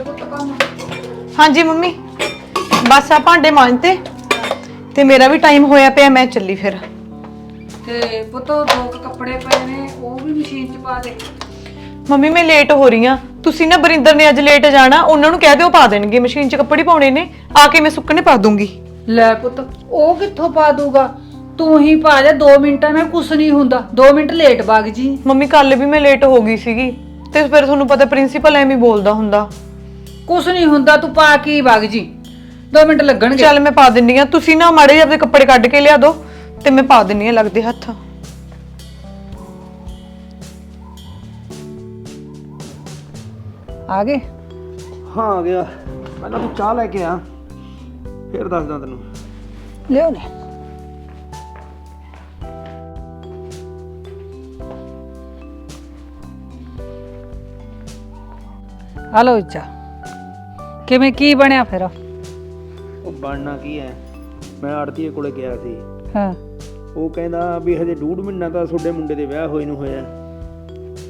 ਗਏ ਪੁੱਤ ਕੰਮ ਹਾਂਜੀ ਮੰਮੀ ਬਸ ਆ ਭਾਂਡੇ ਮਾਂਜਤੇ ਤੇ। ਮੇਰਾ ਵੀ ਟਾਈਮ ਹੋਇਆ ਪਿਆ ਮੈਂ ਚੱਲੀ ਫਿਰ। ਤੇ ਪੁੱਤ ਉਹ ਦੋ ਕੁ ਕੱਪੜੇ ਪਏ ਨੇ ਉਹ ਵੀ ਮਸ਼ੀਨ 'ਚ ਪਾ ਦੇ। ਮੰਮੀ ਮੈਂ ਲੇਟ ਹੋ ਰਹੀ ਆ ਤੁਸੀਂ ਨਾ ਬਰਿੰਦਰ ਨੇ ਅੱਜ ਲੇਟ ਜਾਣਾ ਉਹਨਾਂ ਨੂੰ ਕਹਿ ਦਿਓ ਪਾ ਦੇਣਗੇ। ਮਸ਼ੀਨ 'ਚ ਕੱਪੜੇ ਪਾਉਣੇ ਨੇ ਆ ਕੇ ਮੈਂ ਸੁੱਕਣੇ ਪਾ ਦੂੰਗੀ। ਲੈ ਪੁੱਤ ਉਹ ਕਿੱਥੋਂ ਪਾ ਦੂਗਾ? ਤੂੰ ਹੀ ਪਾ ਜਾ 2 ਮਿੰਟਾਂ ਨਾਲ ਕੁਛ ਨਹੀਂ ਹੁੰਦਾ। 2 ਮਿੰਟ ਲੇਟ ਵਗ ਜੀ। ਮੰਮੀ ਕੱਲ ਵੀ ਮੈਂ ਲੇਟ ਹੋ ਗਈ ਸੀਗੀ। ਤੇ ਫਿਰ ਤੁਹਾਨੂੰ ਪਤਾ ਪ੍ਰਿੰਸੀਪਲ ਐਵੇਂ ਹੀ ਬੋਲਦਾ ਹੁੰਦਾ। ਕੁਛ ਨਹੀਂ ਹੁੰਦਾ ਤੂੰ ਪਾ ਕੇ ਹੀ ਵਗ ਜੀ। 2 ਮਿੰਟ ਲੱਗਣਗੇ। ਚੱਲ ਮੈਂ ਪਾ ਦਿੰਨੀ ਆ। ਤੁਸੀਂ ਨਾ ਮਾੜੇ ਜਿਹੇ ਆਪਣੇ ਕੱਪੜੇ ਕੱਢ ਕੇ ਲਿਆ ਦਿਓ ਤੇ ਮੈਂ ਪਾ ਦਿੰਨੀ ਆ ਲੱਗਦੇ ਹੱਥ। ਆ ਗਏ? ਹਾਂ ਆ ਗਿਆ। ਪਹਿਲਾਂ ਤੂੰ ਚਾਹ ਲੈ ਕੇ ਆ ਫਿਰ ਦੱਸਦਾ ਤੈਨੂੰ। ਲਿਓ ਨੇ ਹਲੋ ਇੱਚਾ ਕਿਵੇਂ ਕੀ ਬਣਿਆ ਫਿਰ? ਉਹ ਬਣਨਾ ਕੀ ਹੈ? ਮੈਂ ਆੜਤੀਏ ਕੋਲੇ ਗਿਆ ਸੀ। ਹਾਂ। ਉਹ ਕਹਿੰਦਾ ਵੀ ਹਜੇ ਡੂਢ ਮਹੀਨਾ ਤਾਂ ਤੁਹਾਡੇ ਮੁੰਡੇ ਦੇ ਵਿਆਹ ਹੋਏ ਨੂੰ ਹੋਇਆ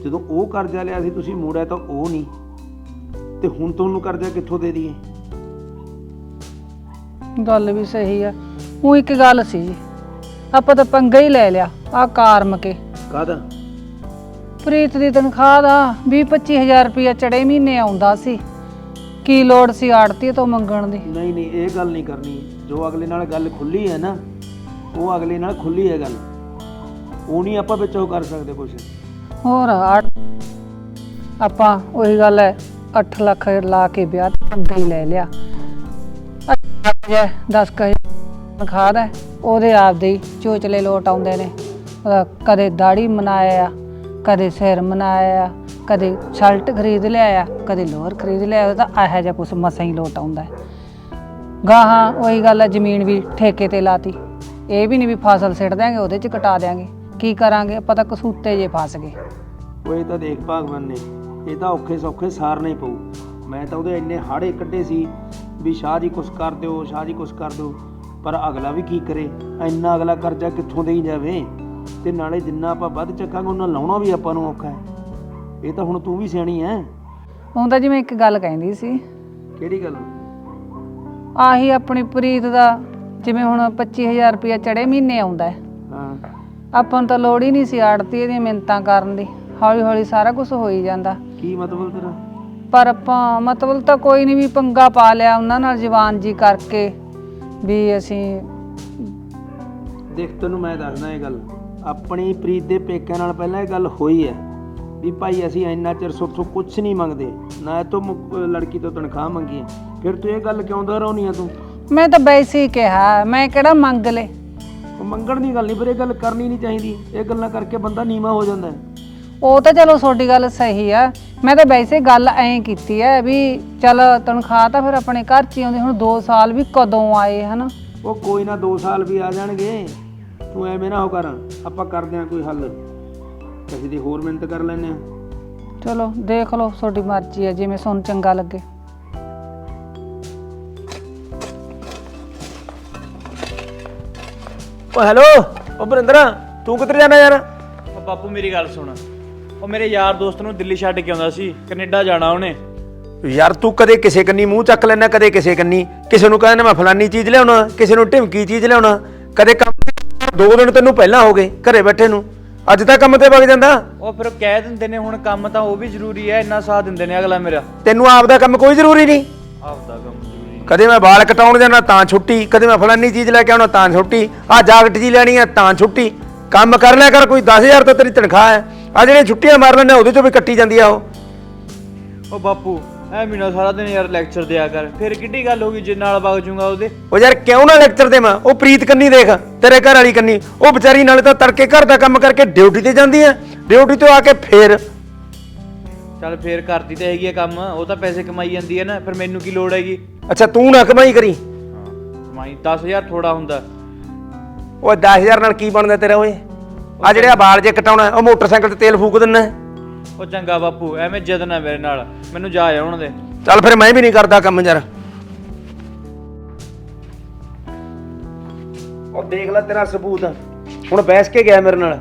ਜਦੋਂ ਉਹ ਕਰਜ਼ਾ ਲਿਆ ਸੀ ਤੁਸੀਂ ਮੋੜਿਆ ਤਾਂ ਉਹ ਨਹੀਂ। ਤੇ ਹੁਣ ਤੁਹਾਨੂੰ ਕਰਜ਼ਾ ਕਿੱਥੋਂ ਦੇ ਦਈਏ? ਗੱਲ ਵੀ ਸਹੀ ਆ। ਉਹ ਇੱਕ ਗੱਲ ਸੀ ਆਪਾਂ ਤਾਂ ਪੰਗਾ ਹੀ ਲੈ ਲਿਆ ਆ ਕਾਰਮ ਕੇ। ਕਾਹਦਾ? ਪ੍ਰੀਤ ਦੀ ਤਨਖਾਹ ਦਾ 20 25000 ਰੁਪਇਆ ਚੜੇ ਮਹੀਨੇ ਆਉਂਦਾ ਸੀ। ਕੀ ਲੋੜ ਸੀ ਆੜਤੀ ਤੋਂ ਮੰਗਣ ਦੀ? ਨਹੀਂ ਨਹੀਂ ਇਹ ਗੱਲ ਨਹੀਂ ਕਰਨੀ। ਜੋ ਅਗਲੇ ਨਾਲ ਗੱਲ ਖੁੱਲੀ ਹੈ ਨਾ ਉਹ ਅਗਲੇ ਨਾਲ ਖੁੱਲੀ ਹੈ ਗੱਲ। ਉਹ ਨਹੀਂ ਆਪਾਂ ਵਿੱਚ ਉਹ ਕਰ ਸਕਦੇ ਕੁਝ ਹੋਰ ਆੜ ਆਪਾਂ ਉਹੀ ਗੱਲ ਹੈ 8 ਲੱਖ ਲਾ ਕੇ ਵਿਆਹ ਤੇ ਪੰਗਾ ਹੀ ਲੈ ਲਿਆ। 10 ਕਹੇ ਤਨਖਾਹ ਦਾ ਹੈ, ਉਹਦੇ ਆਪਦੇ ਹੀ ਚੋਚਲੇ ਲੋਟ ਆਉਂਦੇ ਨੇ। ਉਹਦਾ ਕਦੇ ਦਾੜੀ ਮਨਾਇਆ ਕਦੇ ਸਿਰ ਮਨਾਇਆ ਕਦੇ ਸ਼ਰਟ ਖਰੀਦ ਲਿਆਇਆ, ਕਦੇ ਲੋਅਰ ਖਰੀਦ ਲਿਆਇਆ, ਉਹਦਾ ਇਹੋ ਜਿਹਾ ਕੁਛ ਮਸਾਂ ਹੀ ਲੋਟ ਆਉਂਦਾ ਹੈ। ਗਾਹਾਂ ਉਹੀ ਗੱਲ ਹੈ ਜ਼ਮੀਨ ਵੀ ਠੇਕੇ ਤੇ ਲਾਤੀ। ਇਹ ਵੀ ਨਹੀਂ ਵੀ ਫਸਲ ਸਿੱਟ ਦਿਆਂਗੇ, ਉਹਦੇ ਚ ਕਟਾ ਦਿਆਂਗੇ। ਕੀ ਕਰਾਂਗੇ? ਆਪਾਂ ਤਾਂ ਕਸੂਤੇ ਜੇ ਫਸ ਗਏ। ਉਹ ਇਹ ਤਾਂ ਦੇਖ ਭਾਗਵਾਨ ਨੇ, ਇਹ ਤਾਂ ਔਖੇ ਸੌਖੇ ਸਾਰਨਾ ਹੀ ਪਊ। ਮੈਂ ਤਾਂ ਉਹਦੇ ਇੰਨੇ ਹਾੜੇ ਕੱਢੇ ਸੀ ਵੀ ਸ਼ਾਹ ਜੀ ਕੁਛ ਕਰ ਦਿਓ, ਸ਼ਾਹ ਜੀ ਕੁਛ ਕਰ ਦਿਓ, ਪਰ ਅਗਲਾ ਵੀ ਕੀ ਕਰੇ? ਇੰਨਾ ਅਗਲਾ ਕਰਜ਼ਾ ਕਿੱਥੋਂ ਦੇਈ ਜਾਵੇ? ਤੇ ਨਾਲੇ ਜਿੰਨਾ ਆਪਾਂ ਵੱਧ ਚੱਕਾਂਗੇ ਉਹਨਾਂ ਲਾਉਣਾ ਵੀ ਆਪਾਂ ਨੂੰ ਔਖਾ ਹੈ। ਇਹ ਤਾਂ ਹੁਣ ਤੂੰ ਵੀ ਸਿਆਣੀ ਐ। ਹੁਣ ਤਾਂ ਜਿਵੇਂ ਇੱਕ ਗੱਲ ਕਹਿੰਦੀ ਸੀ। ਕਿਹੜੀ ਗੱਲ? ਆਹੀ ਆਪਣੀ ਪ੍ਰੀਤ ਦਾ ਜਿਵੇਂ ਹੁਣ 25000 ਰੁਪਇਆ ਚੜੇ ਮਹੀਨੇ ਆਉਂਦਾ ਹੈ ਹਾਂ। ਆਪਾਂ ਨੂੰ ਤਾਂ ਲੋੜ ਹੀ ਨਹੀਂ ਸੀ ਆੜਤੀ ਦੀਆਂ ਮਿੰਤਾਂ ਕਰਨ ਦੀ। ਹੌਲੀ ਹੌਲੀ ਸਾਰਾ ਕੁਝ ਹੋ ਹੀ ਜਾਂਦਾ। ਕੀ ਮਤਲਬ ਤੇਰਾ ਪਰ ਆਪਾਂ ਮਤਲਬ ਤਾਂ ਕੋਈ ਨਹੀਂ ਵੀ ਪੰਗਾ ਪਾ ਲਿਆ ਉਹਨਾਂ ਨਾਲ ਜਵਾਨ ਜੀ ਕਰਕੇ ਵੀ ਅਸੀਂ ਦੇਖ ਤੈਨੂੰ ਮੈਂ ਦੱਸਦਾ ਇਹ ਗੱਲ। ਆਪਣੀ ਪ੍ਰੀਤ ਦੇ ਪੇਕਿਆਂ ਨਾਲ ਪਹਿਲਾਂ ਇਹ ਗੱਲ ਹੋਈ ਹੈ ਵੀ ਭਾਈ ਅਸੀਂ ਇੰਨਾ ਚਿਰ ਸੁੱਥੋਂ ਕੁਝ ਨਹੀਂ ਮੰਗਦੇ ਨਾ ਇਹ ਤੋਂ ਲੜਕੀ ਤੋਂ ਤਨਖਾਹ ਮੰਗੀ ਫਿਰ ਤੂੰ ਇਹ ਗੱਲ ਕਿਉਂ ਦੁਹਰਾਉਣੀ ਆ ਤੂੰ? ਮੈਂ ਤਾਂ ਵੈਸੇ ਹੀ ਕਿਹਾ ਮੈਂ ਕਿਹੜਾ ਮੰਗ ਲੇ? ਮੰਗਣ ਦੀ ਗੱਲ ਨਹੀਂ ਪਰ ਇਹ ਗੱਲ ਕਰਨੀ ਨਹੀਂ ਚਾਹੀਦੀ। ਇਹ ਗੱਲਾਂ ਕਰਕੇ ਬੰਦਾ ਨੀਵਾ ਹੋ ਜਾਂਦਾ ਉਹ ਤਾਂ ਚਲੋ ਤੁਹਾਡੀ ਗੱਲ ਸਹੀ ਆ। ਮੈਂ ਤਾਂ ਵੈਸੇ ਗੱਲ ਐਂ ਕੀਤੀ ਐ ਵੀ ਚਲ ਤਨਖਾਹ ਤਾਂ ਫਿਰ ਆਪਣੇ ਘਰ ਚ ਆਉਂਦੀ ਹੁਣ 2 ਸਾਲ ਵੀ ਕਦੋਂ ਆਏ ਹਨਾ? ਉਹ ਕੋਈ ਨਾ 2 ਸਾਲ ਵੀ ਆ ਜਾਣਗੇ। ਤੂੰ ਐਵੇਂ ਨਾ ਹੋ ਕਰ ਆਪਾਂ ਕਰਦੇ ਆਂ ਕੋਈ ਹੱਲ। ਕਿਸੇ ਦੀ ਹੋਰ ਮਿਹਨਤ ਕਰ ਲੈਨੇ ਆ ਚਲੋ ਦੇਖ ਲਓ ਤੁਹਾਡੀ ਮਰਜ਼ੀ ਹੈ ਜਿਵੇਂ ਤੁਹਾਨੂੰ ਚੰਗਾ ਲੱਗੇ। ਓ ਹੈਲੋ? ਓ ਬਰਿੰਦਰਾ ਤੂੰ ਕਿੱਧਰ ਜਾਣਾ ਯਾਰ? ਉਹ ਬਾਪੂ ਮੇਰੀ ਗੱਲ ਸੁਣ। ਉਹ ਮੇਰੇ ਯਾਰ ਦੋਸਤ ਨੂੰ ਦਿੱਲੀ ਛੱਡ ਕੇ ਆਉਂਦਾ ਸੀ ਕੈਨੇਡਾ ਜਾਣਾ ਉਹਨੇ। ਯਾਰ ਤੂੰ ਕਦੇ ਕਿਸੇ ਕੰਨੀ ਮੂੰਹ ਚੱਕ ਲੈਣਾ ਕਦੇ ਕਿਸੇ ਕੰਨੀ। ਕਿਸੇ ਨੂੰ ਕਹਿੰਦਾ ਮੈਂ ਫਲਾਨੀ ਚੀਜ਼ ਲਿਆਉਣਾ ਕਿਸੇ ਨੂੰ ਢਿਮਕੀ ਚੀਜ਼ ਲਿਆਉਣਾ। ਕਦੇ ਕੰਮ ਦੋ ਦਿਨ ਤੈਨੂੰ ਪਹਿਲਾਂ ਹੋ ਗਏ ਘਰੇ ਬੈਠੇ ਨੂੰ। ਅੱਜ ਤਾਂ ਕੰਮ ਤੇ ਵਗ ਜਾਂਦਾ। ਉਹ ਫਿਰ ਕਹਿ ਦਿੰਦੇ ਨੇ ਹੁਣ ਕੰਮ ਤਾਂ ਉਹ ਵੀ ਜ਼ਰੂਰੀ ਹੈ ਇੰਨਾ ਸਾਥ ਦਿੰਦੇ ਨੇ ਅਗਲਾ ਮੇਰਾ। ਤੈਨੂੰ ਆਪ ਦਾ ਕੰਮ ਕੋਈ ਜ਼ਰੂਰੀ ਨਹੀਂ। ਆਪਦਾ ਕੰਮ ਜ਼ਰੂਰੀ ਕਦੇ ਮੈਂ ਵਾਲ ਕਟਾਉਣ ਜਾਣਾ ਤਾਂ ਛੁੱਟੀ ਕਦੇ ਮੈਂ ਫਲਾਨੀ ਚੀਜ਼ ਲੈ ਕੇ ਆਉਣਾ ਤਾਂ ਛੁੱਟੀ ਆ ਜਾਕਟ ਜੀ ਲੈਣੀ ਆ ਤਾਂ ਛੁੱਟੀ। ਕੰਮ ਕਰ ਲਿਆ ਕਰ ਕੋਈ 10000 ਤਾਂ ਤੇਰੀ ਤਨਖਾਹ ਹੈ। ਆ ਜਿਹੜੀਆਂ ਛੁੱਟੀਆਂ ਮਾਰ ਲੈਂਦੇ ਉਹਦੇ ਚੋਂ ਵੀ ਕੱਟੀ ਜਾਂਦੀ ਆ ਉਹ। ਉਹ ਬਾਪੂ ਐ ਮੀਨਾ ਸਾਰਾ ਦਿਨ ਯਾਰ ਲੈਕਚਰ ਦਿਆ ਕਰ ਫਿਰ ਕਿੱਡੀ ਗੱਲ ਹੋ ਗਈ ਜੇ ਨਾਲ ਵਗ ਜੂਗਾ ਉਹਦੇ? ਉਹ ਯਾਰ ਕਿਉਂ ਨਾ ਲੈਕਚਰ ਦੇਵਾਂ? ਉਹ ਪ੍ਰੀਤ ਕੰਨੀ ਦੇਖ ਤੇਰੇ ਘਰ ਵਾਲੀ ਕੰਨੀ। ਉਹ ਵਿਚਾਰੀ ਨਾਲੇ ਤਾਂ ਤੜਕੇ ਘਰ ਦਾ ਕੰਮ ਕਰਕੇ ਡਿਊਟੀ ਤੇ ਜਾਂਦੀ ਹੈ ਡਿਊਟੀ ਤੋਂ ਆ ਕੇ ਫੇਰ। ਚੱਲ ਫੇਰ ਕਰਦੀ ਤਾਂ ਹੈਗੀ ਆ ਕੰਮ ਉਹ ਤਾਂ ਪੈਸੇ ਕਮਾਈ ਜਾਂਦੀ ਹੈ ਨਾ ਫਿਰ ਮੈਨੂੰ ਕੀ ਲੋੜ ਹੈਗੀ? ਅੱਛਾ ਤੂੰ ਨਾ ਕਮਾਈ ਕਰੀ। ਕਮਾਈ 10000 ਥੋੜਾ ਹੁੰਦਾ। ਉਹ 10000 ਨਾਲ ਕੀ ਬਣਦਾ ਤੇਰਾ ਓਏ? ਆ ਜਿਹੜੇ ਆ ਵਾਲ ਜੇ ਕਟਾਉਣਾ ਉਹ ਮੋਟਰਸਾਈਕਲ ਤੇ ਤੇਲ ਫੂਕ ਦਿੰਨਾ ਉਹ ਚੰਗਾ ਬਾਪੂ ਐਵੇਂ ਜਿੱਦ ਨਾ ਮੇਰੇ ਨਾਲ ਮੈਨੂੰ ਜਾ ਆਉਣ ਦੇ। ਚੱਲ ਫਿਰ ਮੈਂ ਵੀ ਨਹੀਂ ਕਰਦਾ ਕੰਮ ਯਾਰ। ਉਹ ਦੇਖ ਲੈ ਤੇਰਾ ਸਬੂਤ ਹੁਣ ਬੈਸ ਕੇ ਗਿਆ ਮੇਰੇ ਨਾਲ।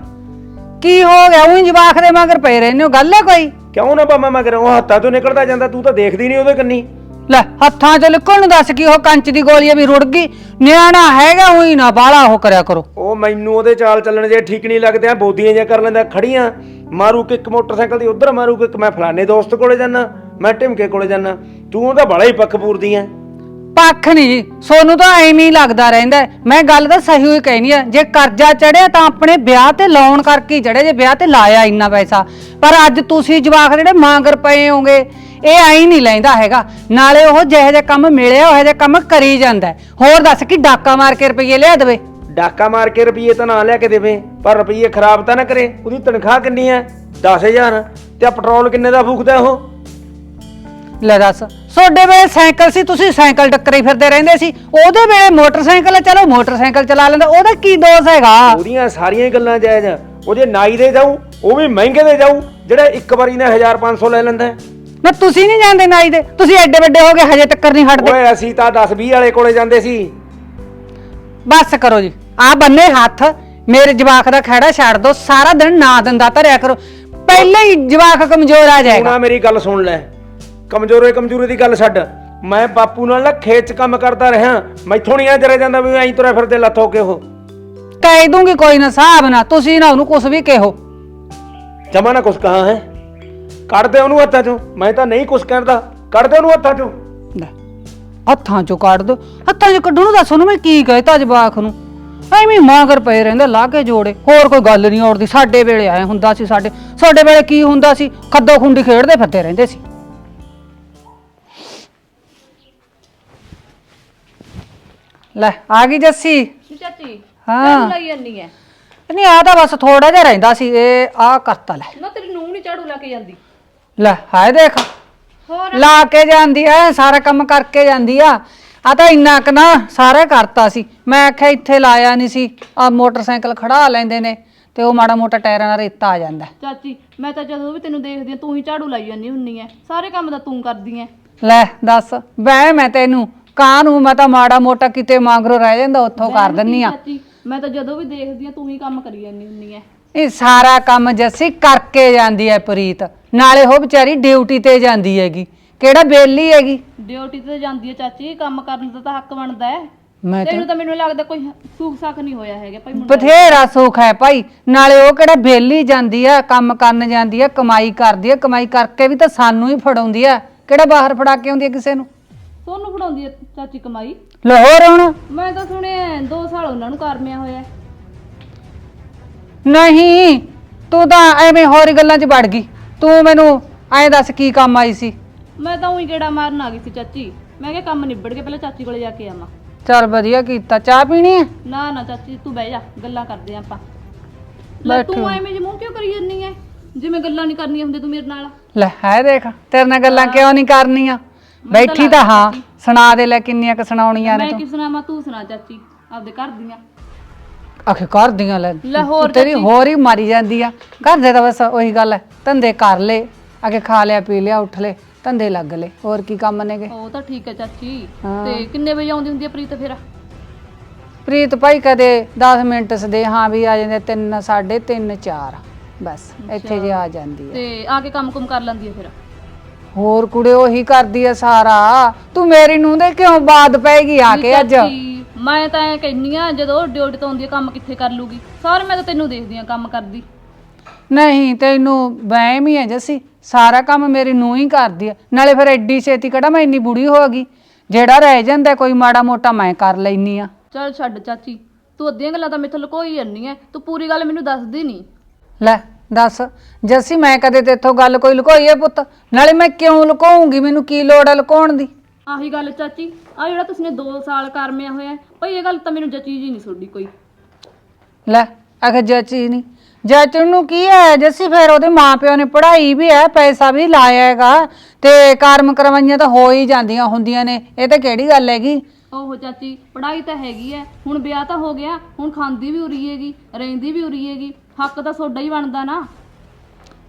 ਕੀ ਹੋ ਗਿਆ? ਉਹੀ ਜਵਾਖ ਦੇ ਮਗਰ ਪਏ ਰਹਿੰਦੇ ਹੋ ਗੱਲ ਹੈ ਕੋਈ? ਕਿਉਂ ਨਾ ਬਾਮਾ ਮੈਂ ਕਰਾਂ ਉਹ ਹੱਥਾਂ ਤੋਂ ਨਿਕਲਦਾ ਜਾਂਦਾ ਤੂੰ ਤਾਂ ਦੇਖਦੀ ਨਹੀਂ ਉਹਦੇ ਕੰਨੀ। ਲੈ ਹੱਥਾਂ 'ਚ ਲਿਕਣ ਨੂੰ ਦੱਸ ਕੀ ਉਹ ਕੰਚ ਦੀ ਗੋਲੀ ਆ ਵੀ ਰੁੜ ਗਈ। ਨਿਆਣਾ ਹੈਗਾ ਉਹੀ ਨਾ ਬਾਲਾ ਉਹ ਕਰਿਆ ਕਰੋ। ਉਹ ਮੈਨੂੰ ਉਹਦੇ ਚਾਲ ਚੱਲਣ ਜੇ ਠੀਕ ਨਹੀਂ ਲੱਗਦੇ ਆ ਬੋਦੀਆਂ ਜਿਹਾ ਕਰ ਲੈਂਦਾ ਖੜੀਆਂ। ਮਾਰੂ ਕਿ ਇੱਕ ਮੋਟਰਸਾਈਕਲ ਦੀ ਉਧਰ ਮਾਰੂ ਕਿ ਇੱਕ ਮੈਂ ਫਲਾਣੇ ਦੋਸਤ ਕੋਲੇ ਜਾਣਾ ਮੈਂ ਢਿਮਕੇ ਕੋਲੇ ਜਾਣਾ ਤੂੰ ਉਹਦਾ ਬੜਾ ਹੀ ਪੱਖ ਪੂਰਦੀ ਆ ਪੱਖ ਨਹੀਂ ਜੀ ਸੋਨੂੰ ਤਾਂ ਐਵੇਂ ਹੀ ਲੱਗਦਾ ਰਹਿੰਦਾ ਹੈ। ਮੈਂ ਗੱਲ ਤਾਂ ਸਹੀ ਹੋਈ ਕਹਿਨੀ ਆ ਜੇ ਕਰਜ਼ਾ ਚੜਿਆ ਤਾਂ ਆਪਣੇ ਵਿਆਹ ਤੇ ਲਾਉਣ ਕਰਕੇ ਹੀ ਚੜਿਆ ਜੇ ਵਿਆਹ ਤੇ ਲਾਇਆ ਇੰਨਾ ਪੈਸਾ। ਪਰ ਅੱਜ ਤੁਸੀਂ ਜਵਾਕ ਜਿਹੜੇ ਮਾਂਗਰ ਪਏ ਹੋਗੇ ਇਹ ਐਂ ਨਹੀਂ ਲੈਂਦਾ ਹੈਗਾ। ਨਾਲੇ ਉਹ ਜਿਹੇ ਜਿਹੇ ਕੰਮ ਮਿਲਿਆ ਉਹ ਜਿਹੇ ਕੰਮ ਕਰੀ ਜਾਂਦਾ ਹੈ। ਹੋਰ ਦੱਸ ਕੀ ਡਾਕਾ ਮਾਰ ਕੇ ਰੁਪਈਏ ਲਿਆ ਦੇਵੇ? ਡਾਕਾ ਮਾਰ ਕੇ ਰੁਪਈਏ ਤਾਂ ਨਾ ਲਿਆ ਕੇ ਦੇਵੇ ਪਰ ਰੁਪਈਏ ਖਰਾਬ ਤਾਂ ਨਾ ਕਰੇ। ਉਹਦੀ ਤਨਖਾਹ ਕਿੰਨੀ ਹੈ? 10000 ਤੇ ਪੈਟਰੋਲ ਕਿੰਨੇ ਦਾ ਫੂਕਦਾ ਉਹ? ਲੈ ਦੱਸ ਤੁਹਾਡੇ ਵੇਲੇ ਸਾਈਕਲ ਸੀ ਤੁਸੀਂ ਸਾਈਕਲ ਟੱਕਰੀ ਫਿਰਦੇ ਰਹਿੰਦੇ ਸੀ। ਉਹਦੇ ਵੇਲੇ ਮੋਟਰਸਾਈਕਲ ਹੈ, ਚਲੋ ਮੋਟਰਸਾਈਕਲ ਚਲਾ ਲੈਂਦਾ ਉਹਦਾ ਕੀ ਦੋਸ਼ ਹੈਗਾ? ਉਹਦੀਆਂ ਸਾਰੀਆਂ ਹੀ ਗੱਲਾਂ ਜਾਇਜ਼ ਆ। ਉਹ ਜੇ ਨਾਈ ਦੇ ਜਾਊ ਉਹ ਵੀ ਮਹਿੰਗੇ ਦੇ ਜਾਊ ਜਿਹੜਾ ਇੱਕ ਵਾਰੀ ਨੇ 1500 ਲੈ ਲੈਂਦਾ ਹੈ। ਨਾ ਤੁਸੀਂ ਨਹੀਂ ਜਾਂਦੇ ਨਾਈ ਦੇ ਤੁਸੀਂ ਐਡੇ ਵੱਡੇ ਹੋ ਗਏ ਹਜੇ ਟੱਕਰ ਨਹੀਂ ਹਟਦੇ। ਓਏ ਅਸੀਂ ਤਾਂ 10 20 ਵਾਲੇ ਕੋਲੇ ਜਾਂਦੇ ਸੀ। ਬਸ ਕਰੋ ਜੀ ਆ ਬੰਨੇ ਹੱਥ ਮੇਰੇ ਜਵਾਕ ਦਾ ਖਹਿੜਾ ਛੱਡ ਦੋ ਸਾਰਾ ਦਿਨ ਨਾ ਦੰਦਾ ਧਰਿਆ ਕਰੋ। ਪਹਿਲੇ ਹੀ ਜਵਾਕ ਕਮਜ਼ੋਰ ਆ ਤੂੰ ਜਾਏਗਾ ਨਾ ਮੇਰੀ ਗੱਲ ਸੁਣ ਲੈ। ਕਮਜ਼ੋਰੇ ਕਮਜ਼ੋਰੀ ਦੀ ਗੱਲ ਛੱਡ। ਮੈਂ ਬਾਪੂ ਨਾਲ ਨਾ ਖੇਤ 'ਚ ਕੰਮ ਕਰਦਾ ਰਿਹਾ। ਮੈਥੋਂ ਨਹੀਂ ਆ ਜਰੇ ਜਾਂਦਾ ਵੀ ਐਂ ਤੁਰਿਆ ਫਿਰਦੇ ਲੱਥ ਹੋ ਕੇ ਉਹ। ਕਹਿ ਦੂੰਗੀ ਕੋਈ ਨਾ ਹਿਸਾਬ ਨਾ ਤੁਸੀਂ ਨਾ ਉਹਨੂੰ ਕੁਝ ਵੀ ਕਹੋ। ਜਮਾ ਨਾ ਕੁਛ ਕਹਾ ਹੈ। ਕੱਢ ਦੇ ਉਹਨੂੰ ਹੱਥਾਂ 'ਚੋਂ। ਮੈਂ ਤਾਂ ਨਹੀਂ ਕੁਛ ਕਰਦਾ ਕੱਢ ਦੇ ਉਹਨੂੰ ਹੱਥਾਂ 'ਚੋਂ। ਲੈ, ਹੱਥਾਂ ਚੋਂ ਕੱਢ ਦੋ। ਹੱਥਾਂ ਚੋਂ ਕੱਢਣ ਨੂੰ ਦੱਸ ਉਹਨੂੰ ਮੈਂ ਕੀ ਕਹਿਤਾ ਜਵਾਕ ਨੂੰ। ਐਵੇਂ ਮਾਂਗਰ ਪਏ ਰਹਿੰਦਾ ਲਾ ਕੇ ਜੋੜੇ। ਹੋਰ ਕੋਈ ਗੱਲ ਨਹੀਂ ਔੜਦੀ ਸਾਡੇ ਵੇਲੇ ਆਏ ਹੁੰਦਾ ਸੀ ਸਾਡੇ। ਸਾਡੇ ਵੇਲੇ ਕੀ ਹੁੰਦਾ ਸੀ? ਖੱਦੋ ਖੁੰਡੀ ਖੇਡਦੇ ਫਿਰਦੇ ਰਹਿੰਦੇ ਸੀ। ਲੈ ਆ ਗਈ ਜੱਸੀ। ਚਾਚੀ ਹਾਂ। ਲਾਈ ਜਾਂਦੀ ਐ? ਨਹੀਂ ਆ ਤਾਂ ਬਸ ਥੋੜਾ ਜਿਹਾ ਰਹਿੰਦਾ ਸੀ। ਇਹ ਆ ਕਰਤਾ ਲੈ। ਨਾ ਤੇਰੀ ਨੂੰਹ ਨਹੀਂ ਝਾੜੂ ਲਾ ਕੇ ਜਾਂਦੀ। ਲੈ ਹਾਏ ਦੇਖ। ਹੋਰ? ਲਾ ਕੇ ਜਾਂਦੀ ਐ ਸਾਰਾ ਕੰਮ ਕਰਕੇ ਜਾਂਦੀ ਆ। ਆ ਤਾਂ ਇੰਨਾ ਕੁ ਨਾ ਸਾਰਾ ਕਰਤਾ ਸੀ। ਮੈਂ ਆਖਿਆ ਇੱਥੇ ਲਾਇਆ ਨਹੀਂ ਸੀ। ਆ ਮੋਟਰਸਾਈਕਲ ਖੜਾ ਲੈਂਦੇ ਨੇ ਤੇ ਉਹ ਮਾੜਾ ਮੋਟਾ ਟਾਇਰਾਂ ਨਾਲ ਰੇਤਾ ਆ ਜਾਂਦਾ। ਚਾਚੀ ਮੈਂ ਤਾਂ ਜਦੋਂ ਵੀ ਤੈਨੂੰ ਦੇਖਦੀ ਆ ਤੂੰ ਹੀ ਝਾੜੂ ਲਾਈ ਜਾਂਦੀ ਹੁੰਨੀ ਐ। ਸਾਰੇ ਕੰਮ ਤਾਂ ਤੂੰ ਕਰਦੀ ਐ। ਲੈ ਦੱਸ। ਬੈ ਮੈਂ ਤੈਨੂੰ। ਕਾਂ ਨੂੰ ਮੈਂ ਤਾਂ ਮਾੜਾ ਮੋਟਾ ਕਿਤੇ ਮੰਗਰੋ ਰਹਿ ਜਾਂਦਾ ਉੱਥੋਂ ਕਰ ਦਿੰਨੀ ਆ। ਚਾਚੀ? ਮੈਂ ਤਾਂ ਜਦੋਂ ਵੀ ਦੇਖਦੀ ਆ ਤੂੰ ਹੀ ਕੰਮ ਕਰੀ ਜਾਂਦੀ ਹੁੰਨੀ ਐ। ਇਹ ਸਾਰਾ ਕੰਮ ਜੱਸੀ ਕਰਕੇ ਜਾਂਦੀ ਐ ਪ੍ਰੀਤ। ਨਾਲੇ ਉਹ ਵਿਚਾਰੀ ਡਿਊਟੀ ਤੇ ਜਾਂਦੀ ਹੈਗੀ। ਕਿਹੜਾ ਬੇਲੀ ਹੈਗੀ? ਡਿਊਟੀ ਤੇ ਜਾਂਦੀ ਐ ਚਾਚੀ ਕੰਮ ਕਰਨ ਦਾ ਤਾਂ ਹੱਕ ਬਣਦਾ ਐ ਮੈਂ ਤਾਂ ਤੈਨੂੰ ਤਾਂ ਮੈਨੂੰ ਲੱਗਦਾ ਕੋਈ ਸੂਖ ਸਾਖ ਨਹੀਂ ਹੋਇਆ ਹੈਗਾ ਭਾਈ ਮੁੰਡਾ ਬਥੇਰਾ ਸੁੱਖ ਹੈ ਭਾਈ। ਨਾਲੇ ਉਹ ਕਿਹੜਾ ਬੇਲੀ ਜਾਂਦੀ ਆ ਕੰਮ ਕਰਨ ਜਾਂਦੀ ਆ ਕਮਾਈ ਕਰਦੀ ਆ ਕਮਾਈ ਕਰਕੇ ਵੀ ਤਾਂ ਸਾਨੂੰ ਹੀ ਫੜਾਉਂਦੀ ਆ ਕਿਹੜਾ ਬਾਹਰ ਫੜਾ ਕੇ ਆਉਂਦੀ ਆ ਕਿਸੇ ਨੂੰ? ਸੋਨੂੰ ਫੜਾਉਂਦੀ ਐ ਚਾਚੀ ਕਮਾਈ। ਲਾਹੌਰ ਹੁਣ? ਮੈਂ ਤਾਂ ਸੁਣਿਆ 2 ਸਾਲ ਉਹਨਾਂ ਨੂੰ ਕਰਮਿਆ ਹੋਇਆ ਨਹੀਂ ਤੂੰ ਤਾਂ ਐਵੇਂ ਹੋਰ ਗੱਲਾਂ 'ਚ ਵੜ ਗਈ। ਤੂੰ ਮੈਨੂੰ ਐਂ ਦੱਸ ਕੀ ਕੰਮ ਆਈ ਸੀ? ਮੈਂ ਤਾਂ ਉਹੀ ਗੇੜਾ ਮਾਰਨ ਆ ਗਈ ਸੀ ਚਾਚੀ। ਮੈਂ ਕਿਹਾ ਕੰਮ ਨਿਬੜ ਕੇ ਪਹਿਲਾਂ ਚਾਚੀ ਕੋਲੇ ਜਾ ਕੇ ਆਵਾਂ। ਚੱਲ ਵਧੀਆ ਕੀਤਾ। ਚਾਹ ਪੀਣੀ ਹੈ? ਨਾ ਨਾ ਚਾਚੀ ਤੂੰ ਬਹਿ ਜਾ ਗੱਲਾਂ ਕਰਦੇ ਆਂ ਆਪਾਂ। ਲੈ ਤੂੰ ਐਵੇਂ ਜਿਹਾ ਮੂੰਹ ਕਿਉਂ ਕਰੀ ਜੰਨੀ ਐ? ਜਿਵੇਂ ਗੱਲਾਂ ਨਹੀਂ ਕਰਨੀਆਂ ਹੁੰਦੀਆਂ ਤੂੰ ਮੇਰੇ ਨਾਲ। ਲੈ ਹੈ ਦੇਖ ਤੇਰੇ ਨਾਲ ਗੱਲਾਂ ਕਿਉਂ ਨਹੀਂ ਕਰਨੀਆਂ? ਬੈਠੀ ਤਾਂ ਹਾਂ ਸੁਣਾ ਦੇ ਲੈ ਕਿੰਨੀਆਂ ਕ ਸੁਣਾਉਣੀਆਂ ਨੇ ਮੈਂ ਤੂੰ। ਕੀ ਸੁਣਾਵਾਂ ਤੂੰ ਸੁਣਾ ਚਾਚੀ ਆਪਦੇ ਘਰ ਦੀਆਂ। ਆਖੇ ਕਰਦੀਆਂ ਲੈ। ਲੈ ਹੋਰ ਤੇਰੀ ਹੋਰ ਹੀ ਮਾਰੀ ਜਾਂਦੀ ਆ। ਘਰ ਦੇ ਤਾਂ ਬਸ ਉਹੀ ਗੱਲ ਹੈ ਧੰਦੇ ਕਰ ਲੈ ਅਗੇ ਖਾ ਲਿਆ ਪੀ ਲਿਆ ਉੱਠ ਲੈ ਧੰਦੇ ਲੱਗ ਲੈ। ਹੋਰ ਕੀ ਕੰਮ ਨੇਗੇ? ਉਹ ਤਾਂ ਠੀਕ ਹੈ ਚਾਚੀ। ਹਾਂ। ਤੇ ਕਿੰਨੇ ਵਜੇ ਆਉਂਦੀ ਹੁੰਦੀ ਹੈ ਪ੍ਰੀਤ ਫਿਰ? ਪ੍ਰੀਤ ਭਾਈ ਕਦੇ 10 ਮਿੰਟ ਸਦੇ ਹਾਂ ਵੀ ਆ ਜਾਂਦੇ 3 3:30 4 ਬਸ ਇੱਥੇ ਜੇ ਆ ਜਾਂਦੀ ਹੈ ਤੇ ਆ ਕੇ ਕੰਮ ਕੁਮ ਕਰ ਲੈਂਦੀ ਹੈ ਫਿਰ? ਹੋਰ ਕੁੜੇ ਉਹੀ ਕਰਦੀ ਆ ਸਾਰਾ। ਤੂੰ ਮੇਰੀ ਨੂੰ ਦੇ ਕਿਉਂ ਬਾਦ ਪੈਗੀ ਆ ਕੇ ਅੱਜ? ਚਾਚੀ, ਮੈਂ ਤਾਂ ਐ ਕਹਿੰਨੀ ਆ ਜਦੋਂ ਡਿਊਟੀ ਤੋਂ ਆਉਂਦੀ ਹੈ ਕੰਮ ਕਿੱਥੇ ਕਰ ਲੂਗੀ? ਸਾਰੇ ਮੈਂ ਤਾਂ ਤੈਨੂੰ ਦੇਖਦੀ ਆ ਕੰਮ ਕਰਦੀ। ਨਹੀਂ ਤੈਨੂੰ ਵਹਿਮ ਹੀ ਹੈ ਜੱਸੀ। ਸਾਰਾ ਕੰਮ ਮੇਰੀ ਨੂੰ ਹੀ ਕਰਦੀ ਆ। ਨਾਲੇ ਫਿਰ ਐਡੀ ਛੇਤੀ ਕਿਹੜਾ ਮੈਂ ਇੰਨੀ ਬੁੜੀ ਹੋ ਗਈ? ਜਿਹੜਾ ਰਹਿ ਜਾਂਦਾ ਕੋਈ ਮਾੜਾ ਮੋਟਾ ਮੈਂ ਕਰ ਲੈਨੀ ਆ। ਚੱਲ ਛੱਡ ਚਾਚੀ ਤੂੰ ਅੱਧੀਆਂ ਗੱਲਾਂ ਤਾਂ ਮੈਥੋਂ ਲੁਕੋਈ ਜਾਂਦੀ ਐ। ਤੂੰ ਪੂਰੀ ਗੱਲ ਮੈਨੂੰ ਦੱਸਦੀ ਨਹੀਂ। ਲੈ ਦੱਸ। ਜੱਸੀ ਮੈਂ ਕਦੇ ਤੇਥੋਂ ਗੱਲ ਕੋਈ ਲੁਕੋਈ ਹੈ ਪੁੱਤ? ਨਾਲੇ ਮੈਂ ਕਿਉਂ ਲੁਕਾਉਂਗੀ? ਮੈਨੂੰ ਕੀ ਲੋੜ ਹੈ ਲੁਕਾਉਣ ਦੀ? ਆਹੀ ਗੱਲ ਚਾਚੀ ਆ ਜਿਹੜਾ ਤੁਸੀਂ ਨੇ 2 ਸਾਲ ਕਰਮਿਆ ਹੋਇਆ ਹੈ, ਭਈ ਇਹ ਗੱਲ ਤਾਂ ਮੈਨੂੰ ਜਚੀ ਜੀ ਨਹੀਂ ਤੁਹਾਡੀ ਕੋਈ। ਲੈ ਅਖੇ ਜੱਚੀ ਨਹੀਂ। ਜੱਚਣ ਨੂੰ ਕੀ ਹੈ ਜੱਸੀ ਫਿਰ ਉਹਦੇ ਮਾਪਿਓ ਨੇ ਪੜ੍ਹਾਈ ਵੀ ਹੈ ਪੈਸਾ ਵੀ ਲਾਇਆ ਹੈਗਾ ਤੇ ਕਰਮ ਕਰਵਾਈਆਂ ਤਾਂ ਹੋ ਹੀ ਜਾਂਦੀਆਂ ਹੁੰਦੀਆਂ ਨੇ ਇਹ ਤਾਂ ਕਿਹੜੀ ਗੱਲ ਹੈਗੀ? ਓਹੋ ਚਾਚੀ ਪੜ੍ਹਾਈ ਤਾਂ ਹੈਗੀ ਐ ਹੁਣ ਵਿਆਹ ਤਾਂ ਹੋ ਗਿਆ ਹੁਣ ਖਾਂਦੀ ਵੀ ਉਰੀ ਹੈਗੀ ਰਹਿੰਦੀ ਵੀ ਉਰੀ ਹੈਗੀ ਹੱਕ ਤਾਂ ਤੁਹਾਡਾ ਹੀ ਬਣਦਾ ਨਾ।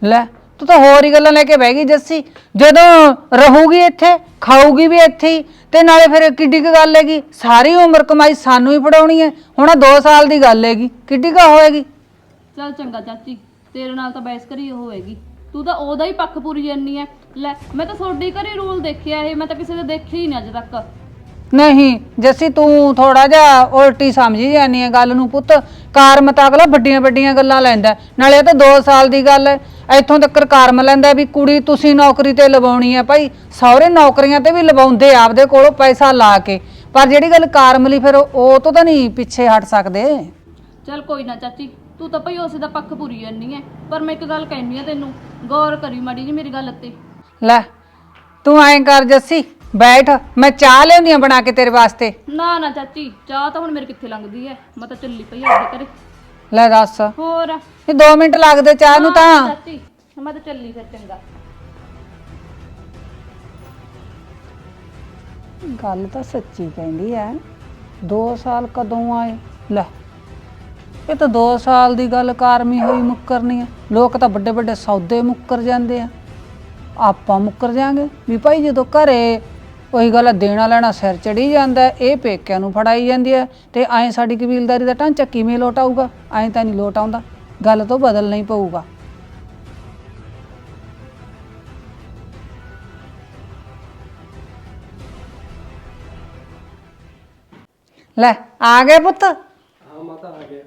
ਲੈ ਤੂੰ ਤਾਂ ਹੋਰ ਹੀ ਗੱਲਾਂ ਲੈ ਕੇ ਬਹਿ ਗਈ ਜੱਸੀ। ਜਦੋਂ ਰਹੂਗੀ ਇੱਥੇ, ਖਾਊਗੀ ਵੀ ਇੱਥੇ ਹੀ, ਤੇ ਨਾਲੇ ਫਿਰ ਕਿੱਡੀ ਕੁ ਗੱਲ ਹੈਗੀ? ਸਾਰੀ ਉਮਰ ਕਮਾਈ ਸਾਨੂੰ ਹੀ ਫੜਾਉਣੀ ਹੈ। ਹੁਣ 2 ਸਾਲ ਦੀ ਗੱਲ ਹੈਗੀ। ਕਿੱਡੀ ਕੁ ਹੋਏਗੀ? ਚੱਲ ਚੰਗਾ ਚਾਚੀ, ਤੇਰੇ ਨਾਲ ਤਾਂ ਬਹਿਸ ਕਰੀ ਉਹ ਹੋਏਗੀ। ਤੂੰ ਤਾਂ ਉਹਦਾ ਹੀ ਪੱਖ ਪੂਰੀ ਜਾਨੀ ਐ ਲੈ, ਮੈਂ ਤਾਂ ਤੁਹਾਡੇ ਘਰੇ ਰੂਲ ਦੇਖਿਆ ਇਹ, ਮੈਂ ਤਾਂ ਕਿਸੇ ਦੇ ਦੇਖੇ ਹੀ ਨਹੀਂ ਅੱਜ ਤੱਕ। ਨਹੀਂ ਜੱਸੀ ਤੂੰ ਥੋੜਾ ਜਿਹਾ ਉਲਟੀ ਸਮਝੀ ਜਾਨੀ ਹੈ ਗੱਲ ਨੂੰ ਪੁੱਤ। ਕਾਰ ਮਤਾਗਲਾ ਵੱਡੀਆਂ ਵੱਡੀਆਂ ਗੱਲਾਂ ਲੈਂਦਾ। ਨਾਲੇ ਇਹ ਤਾਂ 2 ਸਾਲ ਦੀ ਗੱਲ ਹੈ ਇੱਥੋਂ ਤੱਕ ਕਾਰਮ ਲੈਂਦਾ ਵੀ ਕੁੜੀ ਤੁਸੀਂ ਨੌਕਰੀ ਤੇ ਲਵਾਉਣੀ ਹੈ ਭਾਈ। ਸਹੁਰੇ ਨੌਕਰੀਆਂ ਤੇ ਵੀ ਲਵਾਉਂਦੇ ਆਪਦੇ ਕੋਲੋਂ ਪੈਸਾ ਲਾ ਕੇ। ਪਰ ਜਿਹੜੀ ਗੱਲ ਕਾਰਮ ਲਈ ਫਿਰ ਉਹ ਤੋਂ ਤਾਂ ਨਹੀਂ ਪਿੱਛੇ ਹਟ ਸਕਦੇ। ਚੱਲ ਕੋਈ ਨਾ ਚਾਚੀ ਤੂੰ ਤਾਂ ਭਈ ਉਸੇ ਦਾ ਪੱਖ ਪੂਰੀ ਜਾਨੀ ਐ। ਪਰ ਮੈਂ ਇੱਕ ਗੱਲ ਕਹਿਨੀ ਆ ਤੈਨੂੰ। ਗੌਰ ਕਰੀ ਮਾੜੀ ਜੀ ਮੇਰੀ ਗੱਲ ਉੱਤੇ ਲੈ ਤੂੰ ਐਂ ਕਰ ਜੱਸੀ। ਬੈਠ ਮੈਂ ਚਾਹ ਲਿਆਉਂਦੀ ਆ ਬਣਾ ਕੇ ਤੇਰੇ ਵਾਸਤੇ। ਨਾ ਨਾ ਚਾਚੀ ਚਾਹ ਤਾਂ ਹੁਣ ਮੇਰੇ ਕਿੱਥੇ ਲੰਘਦੀ ਐ? ਮੈਂ ਤਾਂ ਚੱਲੀ ਪਈ ਆਪਦੇ ਘਰੇ। ਲੈ ਦੱਸ। ਹੋਰ? ਇਹ 2 ਮਿੰਟ ਲੱਗਦੇ ਚਾਹ ਨੂੰ ਤਾਂ। ਚਾਚੀ ਮੈਂ ਤਾਂ ਚੱਲੀ ਫਿਰ ਚੰਗਾ। ਗੱਲ ਤਾਂ ਸੱਚੀ ਕਹਿੰਦੀ ਐ। 2 ਸਾਲ ਕਦੋਂ ਆਏ? ਲੈ ਇਹ ਤਾਂ 2 ਸਾਲ ਦੀ ਗੱਲ ਕਾਰਮੀ ਹੋਈ ਮੁੱਕਰਨੀ ਐ। ਲੋਕ ਤਾਂ ਵੱਡੇ ਵੱਡੇ ਸੌਦੇ ਮੁੱਕਰ ਜਾਂਦੇ ਆ ਆਪਾਂ ਮੁੱਕਰ ਜਾਾਂਗੇ ਵੀ ਭਾਈ ਜਦੋਂ ਘਰੇ ਉਹੀ ਗੱਲ ਆ, ਦੇਣਾ ਲੈਣਾ ਸਿਰ ਚੜੀ ਜਾਂਦਾ ਹੈ, ਇਹ ਪੇਕਿਆਂ ਨੂੰ ਫੜਾਈ ਜਾਂਦੀ ਹੈ ਤੇ ਐਂ ਸਾਡੀ ਕਬੀਲਦਾਰੀ ਦਾ ਢਾਂਚਾ ਕਿਵੇਂ ਲੋਟ ਆਊਗਾ? ਐਂ ਤਾਂ ਨਹੀਂ ਲੋਟ ਆਉਂਦਾ ਗੱਲ ਤੋਂ ਬਦਲ ਨਹੀਂ ਪਊਗਾ। ਲੈ ਆ ਗਏ ਪੁੱਤ? ਹਾਂ ਮਾਤਾ ਆ ਗਿਆ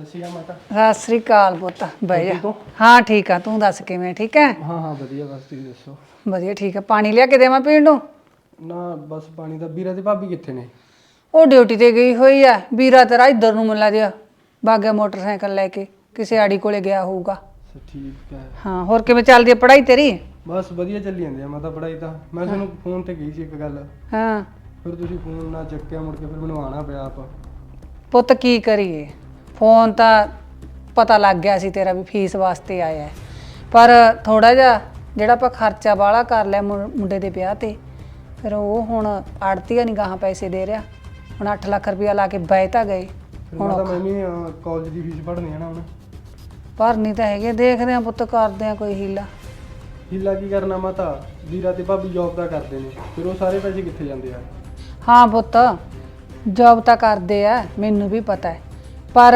ਸਤਿ ਸ਼੍ਰੀ ਅਕਾਲ ਮਾਤਾ। ਸਤਿ ਸ੍ਰੀ ਅਕਾਲ ਪੁੱਤ ਬਹਿ ਜਾ। ਹਾਂ? ਠੀਕ ਆ ਤੂੰ ਦੱਸ ਕਿਵੇਂ ਠੀਕ ਹੈ? ਹਾਂ ਹਾਂ ਵਧੀਆ ਬਸ ਤੁਸੀਂ ਦੱਸੋ? ਵਧੀਆ ਠੀਕ ਹੈ ਪਾਣੀ ਲਿਆ ਕੇ ਦੇਵਾਂ ਪੀਣ ਨੂੰ? ਨਾ ਬਸ ਪਾਣੀ ਦਾ। ਵੀਰਾ ਤੇ ਭਾਬੀ ਕਿੱਥੇ ਨੇ? ਉਹ ਡਿਊਟੀ ਤੇ ਗਈ ਹੋਈ ਆ। ਵੀਰਾ ਤੇਰਾ ਇੱਧਰ ਨੂੰ ਮਿਲਾ ਦਿਆ ਬਾਗਿਆ ਮੋਟਰਸਾਈਕਲ ਲੈ ਕੇ ਕਿਸੇ ਆੜੀ ਕੋਲੇ ਗਿਆ ਹੋਊਗਾ। ਅੱਛਾ, ਠੀਕ ਹੈ। ਹਾਂ ਹੋਰ ਕਿਵੇਂ ਚੱਲਦੀ ਹੈ ਪੜ੍ਹਾਈ ਤੇਰੀ? ਬਸ ਵਧੀਆ ਚੱਲੀ ਜਾਂਦੀ ਆ ਮੈਂ ਤਾਂ ਪੜਾਈ ਤਾਂ। ਮੈਂ ਤੁਹਾਨੂੰ ਫੋਨ ਤੇ ਗਈ ਸੀ ਇੱਕ ਗੱਲ। ਹਾਂ। ਫਿਰ ਤੁਸੀਂ ਫੋਨ ਨਾ ਚੱਕਿਆ ਮੁੜ ਕੇ ਫਿਰ ਮੈਨੂੰ ਪਿਆ ਆਪ। ਪੁੱਤ ਕੀ ਕਰੀਏ? ਫੋਨ ਤਾਂ ਪਤਾ ਲੱਗ ਗਿਆ ਸੀ ਤੇਰਾ ਵੀ ਫੀਸ ਵਾਸਤੇ ਆਇਆ ਹੈ। ਪਰ ਥੋੜਾ ਜਿਹਾ ਜਿਹੜਾ ਆਪਾਂ ਖਰਚਾ ਬਾਹਲਾ ਕਰ ਲਿਆ ਮੁੰ- ਮੁੰਡੇ ਦੇ ਵਿਆਹ ਤੇ ਫਿਰ ਉਹ ਹੁਣ ਆੜਤੀਆ ਨਹੀਂ ਗਾਹਾਂ ਪੈਸੇ ਦੇ ਰਿਹਾ। ਹੁਣ 8 ਲੱਖ ਰੁਪਇਆ ਲਾ ਕੇ ਬਹਿ ਤਾਂ ਗਏ। ਫਿਰ ਮੈਂ ਤਾਂ ਮੈਂ ਵੀ ਕਾਲਜ ਦੀ ਫੀਸ ਭਰਨੀ ਆ ਨਾ ਹੁਣ? ਭਰਨੀ ਤਾਂ ਹੈਗੇ ਦੇਖਦੇ ਆ ਪੁੱਤ ਕਰਦੇ ਆ ਕੋਈ ਹੀਲਾ। ਹੀਲਾ ਕੀ ਕਰਨਾ ਮੈਂ ਤਾਂ ਵੀਰਾ ਤੇ ਭਾਬੀ ਜੌਬ ਦਾ ਕਰਦੇ ਨੇ ਫਿਰ ਉਹ ਸਾਰੇ ਪੈਸੇ ਕਿੱਥੇ ਜਾਂਦੇ ਆ? ਹਾਂ ਪੁੱਤ ਜੌਬ ਤਾਂ ਕਰਦੇ ਆ ਮੈਨੂੰ ਵੀ ਪਤਾ ਹੈ। ਪਰ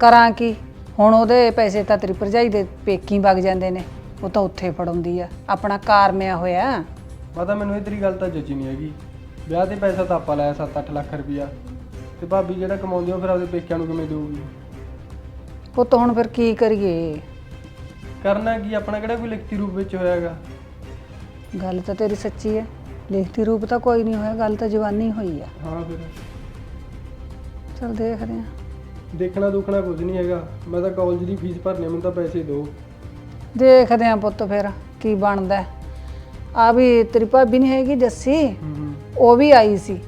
ਕਰਾਂ ਕੀ? ਹੁਣ ਉਹਦੇ ਪੈਸੇ ਤਾਂ ਤੇਰੀ ਭਰਜਾਈ ਦੇ ਪੇਕੀ ਵਗ ਜਾਂਦੇ ਨੇ। ਉਹ ਤਾਂ ਉੱਥੇ ਫੜਾਉਂਦੀ ਆ। ਆਪਣਾ ਕਾਰਮਿਆ ਹੋਇਆ। ਮੈਂ ਤਾਂ ਮੈਨੂੰ ਇਹ ਤੇਰੀ ਗੱਲ ਤਾਂ ਜੱਜੀ ਨਹੀਂ ਹੈਗੀ। ਵਿਆਹ ਤੇ ਪੈਸਾ ਤਾਂ ਆਪਾਂ ਲਾਇਆ 7-8 ਲੱਖ ਰੁਪਈਆ ਤੇ ਭਾਬੀ ਜਿਹੜਾ ਕਮਾਉਂਦੀ ਉਹ ਫਿਰ ਆਪਦੇ ਪੇਕਿਆਂ ਨੂੰ ਕਿਵੇਂ ਦੇਊਗੀ? ਪੁੱਤ ਹੁਣ ਫਿਰ ਕੀ ਕਰੀਏ? ਕਰਨਾ ਕੀ? ਆਪਣਾ ਕਿਹੜਾ ਕੋਈ ਲਿਖਤੀ ਰੂਪ ਵਿੱਚ ਹੋਇਆਗਾ ਗੱਲ ਤਾਂ ਤੇਰੀ ਸੱਚੀ ਹੈ ਲਿਖਤੀ ਰੂਪ ਤਾਂ ਕੋਈ ਨਹੀਂ ਹੋਇਆ। ਗੱਲ ਤਾਂ ਜਵਾਨੀ ਹੋਈ ਆ। ਹਾਂ ਫਿਰ। ਚਲ ਦੇਖਦੇ ਆ। ਦੇਖਣਾ ਦੁਖਣਾ ਕੁਝ ਨਹੀਂ ਹੈਗਾ। ਮੈਂ ਤਾਂ ਕਾਲਜ ਦੀ ਫੀਸ ਭਰਨੀ ਆ, ਮੈਨੂੰ ਤਾਂ ਪੈਸੇ ਦਿਓ। ਦੇਖਦੇ ਆ ਪੁੱਤ ਫਿਰ ਕੀ ਬਣਦਾ ਆ ਵੀ ਤੇਰੀ ਭਾਬੀ ਨਹੀਂ ਹੈਗੀ ਜੱਸੀ? ਹੂੰ ਉਹ ਵੀ ਆਈ ਸੀ।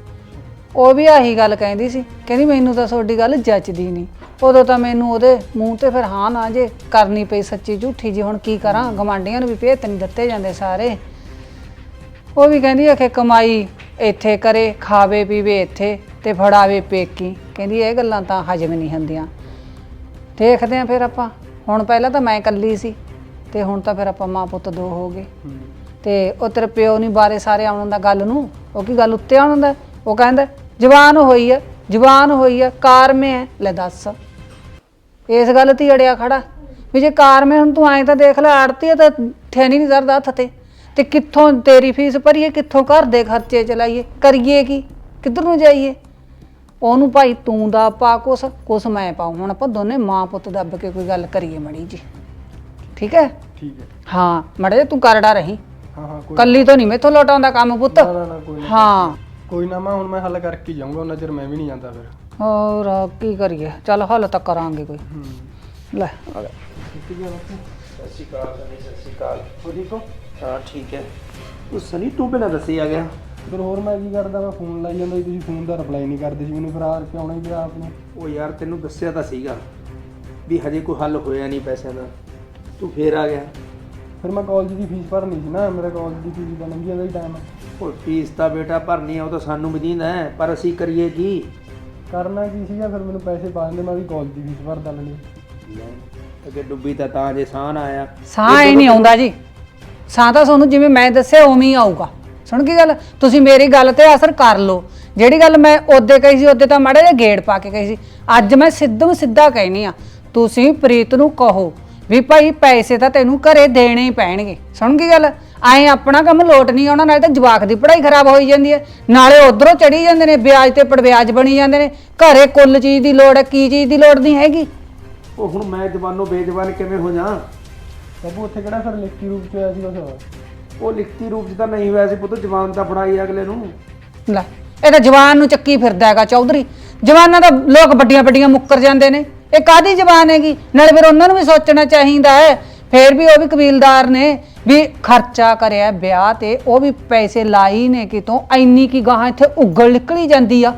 ਉਹ ਵੀ ਆਹੀ ਗੱਲ ਕਹਿੰਦੀ ਸੀ। ਕਹਿੰਦੀ ਮੈਨੂੰ ਤਾਂ ਤੁਹਾਡੀ ਗੱਲ ਜੱਚਦੀ ਨਹੀਂ ਉਦੋਂ ਤਾਂ ਮੈਨੂੰ ਉਹਦੇ ਮੂੰਹ ਤੇ ਫਿਰ ਹਾਂ ਨਾ ਜੇ ਕਰਨੀ ਪਈ ਸੱਚੀ ਝੂਠੀ ਜੀ ਹੁਣ ਕੀ ਕਰਾਂ? ਗਵਾਂਢੀਆਂ ਨੂੰ ਵੀ ਭੇਤ ਨਹੀਂ ਦਿੱਤੇ ਜਾਂਦੇ ਸਾਰੇ। ਉਹ ਵੀ ਕਹਿੰਦੀ ਆ ਕਿ ਕਮਾਈ ਇੱਥੇ ਕਰੇ ਖਾਵੇ ਪੀਵੇ ਇੱਥੇ ਤੇ ਫੜਾਵੇ ਪੇਕੀ। ਕਹਿੰਦੀ ਇਹ ਗੱਲਾਂ ਤਾਂ ਹਜਮ ਨਹੀਂ ਹੁੰਦੀਆਂ। ਦੇਖਦੇ ਆ ਫਿਰ ਆਪਾਂ। ਹੁਣ ਪਹਿਲਾਂ ਤਾਂ ਮੈਂ ਇਕੱਲੀ ਸੀ ਤੇ ਹੁਣ ਤਾਂ ਫਿਰ ਆਪਾਂ ਮਾਂ ਪੁੱਤ ਦੋ ਹੋ ਗਏ। ਤੇ ਉਹ ਤੇਰੇ ਪਿਓ ਨਹੀਂ ਬਾਰੇ ਸਾਰੇ ਆਉਣ ਦਾ ਗੱਲ ਨੂੰ ਉਹ ਕੀ ਗੱਲ ਉੱਤੇ ਆਉਣ ਦਾ? ਉਹ ਕਹਿੰਦਾ ਜਵਾਨ ਹੋਈ ਹੈ ਜਵਾਨ ਹੋਈ ਹੈ ਕਾਰ ਮੇ ਹੈ ਲੈ ਦੱਸ। ਇਸ ਗੱਲ ਤੇ ਹੀ ਅੜਿਆ ਖੜਾ। ਵੀ ਜੇ ਕਾਰ ਮੇ ਹੁਣ ਤੂੰ ਐਂ ਤਾਂ ਦੇਖ ਲੈ ਆੜਤੀ ਹੈ ਤਾਂ ਠੇਣੀ ਨਹੀਂ ਕਰਦਾ ਹੱਥ ਤੇ। ਤੇ ਕਿੱਥੋਂ ਤੇਰੀ ਫੀਸ ਭਰੀਏ ਕਿੱਥੋਂ ਘਰ ਦੇ ਖਰਚੇ ਚਲਾਈਏ? ਕਰੀਏ ਕੀ? ਕਿੱਧਰ ਨੂੰ ਜਾਈਏ? ਉਹਨੂੰ ਭਾਈ ਤੂੰ ਦਾ ਪਾ ਕੁਛ ਕੁਛ ਮੈਂ ਪਾਉ। ਹੁਣ ਆਪਾਂ ਦੋਨੇ ਮਾਂ ਪੁੱਤ ਦੱਬ ਕੇ ਕੋਈ ਗੱਲ ਕਰੀਏ ਮੜੀ ਜੀ। ਠੀਕ ਹੈ? ਠੀਕ ਹੈ। ਹਾਂ ਮੜੇ ਤੂੰ ਕਰੜਾ ਰਹੀ। ਹਾਂ ਹਾਂ ਕੋਈ ਕੱਲੀ ਤੋਂ ਨਹੀਂ ਮੈਥੋਂ ਲੋਟਾਉਂਦਾ ਕੰਮ ਪੁੱਤ। ਨਾ ਨਾ ਨਾ ਕੋਈ ਨਾ। ਹਾਂ। ਕੋਈ ਨਾ ਮੈਂ ਹੁਣ ਮੈਂ ਹੱਲ ਕਰਕੇ ਹੀ ਜਾਊਂਗਾ ਉਹਨਾਂ ਚਿਰ ਮੈਂ ਵੀ ਨਹੀਂ ਜਾਂਦਾ ਫਿਰ। ਹੋਰ ਕੀ ਕਰੀਏ? ਚੱਲ ਹੱਲ ਤਾਂ ਕਰਾਂਗੇ ਕੋਈ। ਹੂੰ। ਲੈ ਆ ਲੈ। ਸਤਿ ਸ਼੍ਰੀ ਅਕਾਲ ਸਨੀ ਸਤਿ ਸ਼੍ਰੀ ਅਕਾਲ। ਹੋ ਠੀਕ ਹੋ? ਹਾਂ ਠੀਕ ਹੈ। ਉਹ ਸਨੀ ਤੂੰ ਬਿਨਾਂ ਦੱਸੇ ਆ ਗਿਆ। ਫਿਰ ਹੋਰ ਮੈਂ ਕੀ ਕਰਦਾ ਮੈਂ ਫੋਨ ਲਾਈ ਜਾਂਦਾ ਸੀ ਤੁਸੀਂ ਫੋਨ ਦਾ ਰਿਪਲਾਈ ਨਹੀਂ ਕਰਦੇ ਸੀ ਮੈਨੂੰ ਫਿਰ ਆ ਕੇ ਆਉਣਾ ਹੀ ਪਿਆ ਆਪ ਨੂੰ ਉਹ ਯਾਰ ਤੈਨੂੰ ਦੱਸਿਆ ਤਾਂ ਸੀਗਾ ਵੀ ਹਜੇ ਕੋਈ ਹੱਲ ਹੋਇਆ ਨਹੀਂ ਪੈਸਿਆਂ ਦਾ ਤੂੰ ਫੇਰ ਆ ਗਿਆ। ਫਿਰ ਮੈਂ ਕਾਲਜ ਦੀ ਫੀਸ ਭਰਨੀ ਸੀ ਨਾ ਮੇਰਾ ਕਾਲਜ ਦੀ ਫੀਸ ਦਾ ਲੰਘੀ ਜਾਂਦਾ ਹੀ ਟਾਈਮ ਉਹ ਫੀਸ ਤਾਂ ਬੇਟਾ ਭਰਨੀ ਆ ਉਹ ਤਾਂ ਸਾਨੂੰ ਮਦੀਨਾ ਹੈ ਪਰ ਅਸੀਂ ਕਰੀਏ ਕੀ? ਕਰਨਾ ਕੀ ਸੀਗਾ ਫਿਰ ਮੈਨੂੰ ਪੈਸੇ ਪਾ ਦਿੰਦੇ ਮੈਂ ਵੀ ਕਾਲਜ ਦੀ ਫੀਸ ਭਰ ਦਲਣੀ ਅੱਗੇ ਡੁੱਬੀ ਤਾਂ ਤਾਂ ਜੇ ਸਾਨ ਆਇਆ। ਸਾਹ ਹੀ ਨਹੀਂ ਆਉਂਦਾ ਜੀ। ਸਾਹ ਤਾਂ ਤੁਹਾਨੂੰ ਜਿਵੇਂ ਮੈਂ ਦੱਸਿਆ ਉਵੇਂ ਹੀ ਆਊਗਾ। ਸੁਣ ਕੀ ਗੱਲ? ਤੁਸੀਂ ਮੇਰੀ ਗੱਲ ਤੇ ਅਸਰ ਕਰ ਲਓ। ਜਿਹੜੀ ਗੱਲ ਮੈਂ ਉਹਦੇ ਕਹੀ ਸੀ ਉਹਦੇ ਤਾਂ ਮਾੜੇ ਜਿਹਾ ਗੇੜ ਪਾ ਕੇ ਕਹੀ ਸੀ। ਅੱਜ ਮੈਂ ਸਿੱਧਮ ਸਿੱਧਾ ਕਹਿਨੀ ਆ ਤੁਸੀਂ ਪ੍ਰੀਤ ਨੂੰ ਕਹੋ ਵੀ ਭਾਈ ਪੈਸੇ ਤਾਂ ਤੈਨੂੰ ਘਰੇ ਦੇਣੇ ਹੀ ਪੈਣਗੇ। ਸੁਣ ਗਈ ਗੱਲ? ਐਂ ਆਪਣਾ ਕੰਮ ਲੋਟ ਨਹੀਂ ਆਉਣਾ ਨਾਲੇ ਤਾਂ ਜਵਾਕ ਦੀ ਪੜ੍ਹਾਈ ਖਰਾਬ ਹੋਈ ਜਾਂਦੀ ਹੈ। ਨਾਲੇ ਉਧਰੋਂ ਚੜੀ ਜਾਂਦੇ ਨੇ ਵਿਆਜ ਤੇ ਪੜਵਿਆਜ ਬਣੀ ਜਾਂਦੇ ਨੇ। ਘਰੇ ਕੁੱਲ ਚੀਜ਼ ਦੀ ਲੋੜ ਹੈ ਕੀ ਚੀਜ਼ ਦੀ ਲੋੜ ਨਹੀਂ ਹੈਗੀ? ਉਹ ਹੁਣ ਮੈਂ ਜਵਾਨੋਂ ਬੇਜਵਾਨ ਕਿਵੇਂ ਹੋ ਜਾ? ਬਾਪੂ ਉੱਥੇ ਕਿਹੜਾ ਫਿਰ ਲਿਖਤੀ ਰੂਪ ਚ ਹੋਇਆ ਸੀ ਕੁਛ ਉਹ ਲਿਖਤੀ ਰੂਪ 'ਚ ਤਾਂ ਨਹੀਂ ਹੋਇਆ ਸੀ ਪੁੱਤ ਜਵਾਨ ਤਾਂ ਫੜਾਈ ਅਗਲੇ ਨੂੰ। ਲੈ ਇਹ ਤਾਂ ਜਵਾਨ ਨੂੰ ਚੱਕੀ ਫਿਰਦਾ ਹੈਗਾ ਚੌਧਰੀ। ਜਵਾਨਾਂ ਦਾ ਲੋਕ ਵੱਡੀਆਂ ਵੱਡੀਆਂ ਮੁੱਕਰ ਜਾਂਦੇ ਨੇ। ਇਹ ਕਾਦੀ ਜਵਾਨ ਹੈਗੀ? ਨਾਲੇ ਫਿਰ ਉਹਨਾਂ ਨੂੰ ਵੀ ਸੋਚਣਾ ਚਾਹੀਦਾ ਹੈ। ਫੇਰ ਵੀ ਉਹ ਵੀ ਕਬੀਲਦਾਰ ਨੇ ਵੀ ਖਰਚਾ ਕਰਿਆ ਵਿਆਹ ਤੇ ਉਹ ਵੀ ਪੈਸੇ ਲਾਈ ਨੇ ਕਿਤੋਂ। ਐਨੀ ਕੀ ਗਾਹਾਂ ਇੱਥੇ ਉਗਲ ਨਿਕਲੀ ਜਾਂਦੀ ਆ।